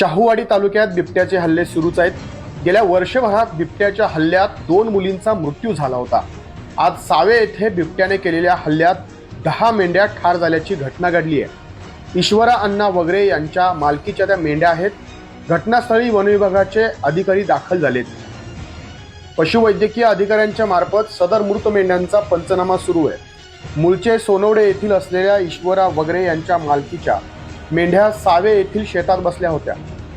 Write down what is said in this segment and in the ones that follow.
शाहूवाडी तालुक्यात बिबट्याचे हल्ले सुरूच आहेत. गेल्या वर्षभरात बिबट्याच्या हल्ल्यात दोन मुलींचा मृत्यू झाला होता. आज सावे येथे बिबट्याने केलेल्या हल्ल्यात दहा मेंढ्या ठार झाल्याची घटना घडली आहे. ईश्वरा अण्णा वगैरे यांच्या मालकीच्या त्या मेंढ्या आहेत. घटनास्थळी वनविभागाचे अधिकारी दाखल झालेत. पशुवैद्यकीय अधिकाऱ्यांच्या मार्फत सदर मृत मेंढ्यांचा पंचनामा सुरू आहे. मूळचे सोनवडे येथील असलेल्या ईश्वरा वगैरे यांच्या मालकीच्या मेंढ्या सावे येथील शेतात बसल्या होत्या.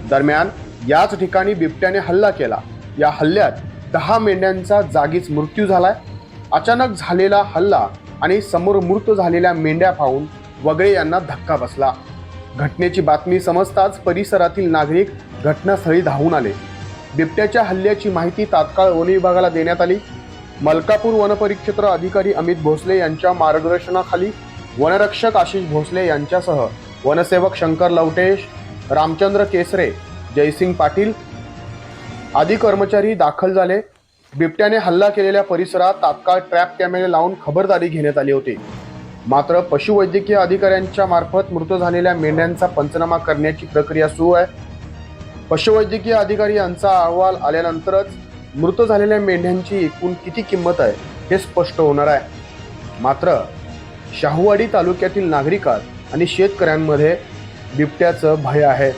दरम्यान याच ठिकाणी बिबट्याने हल्ला केला. या हल्ल्यात दहा मेंढ्यांचा जागीच मृत्यू झालाय. अचानक झालेला हल्ला आणि समोर मृत झालेल्या मेंढ्या पाहून वगळे यांना धक्का बसला. घटनेची बातमी समजताच परिसरातील नागरिक घटनास्थळी धावून आले. बिबट्याच्या हल्ल्याची माहिती तात्काळ वन विभागाला देण्यात आली. मलकापूर वनपरिक्षेत्र अधिकारी अमित भोसले यांच्या मार्गदर्शनाखाली वनरक्षक आशिष भोसले यांच्यासह वनसेवक शंकर लवटेश रामचंद्र केसरे जयसिंग पाटील आदी कर्मचारी दाखल झाले. बिबट्याने हल्ला केलेल्या परिसरात तात्काळ ट्रॅप कॅमेरे लावून खबरदारी घेण्यात आली होती. मात्र पशुवैद्यकीय अधिकाऱ्यांच्या मार्फत मृत झालेल्या मेंढ्यांचा पंचनामा करण्याची प्रक्रिया सुरू आहे. पशुवैद्यकीय अधिकारी यांचा अहवाल आल्यानंतरच मृत झालेल्या मेंढ्यांची एकूण किती किंमत आहे हे स्पष्ट होणार आहे. मात्र शाहूवाडी तालुक्यातील नागरिकात आणि शेतकऱ्यांमध्ये बिबट्याचं भय आहे.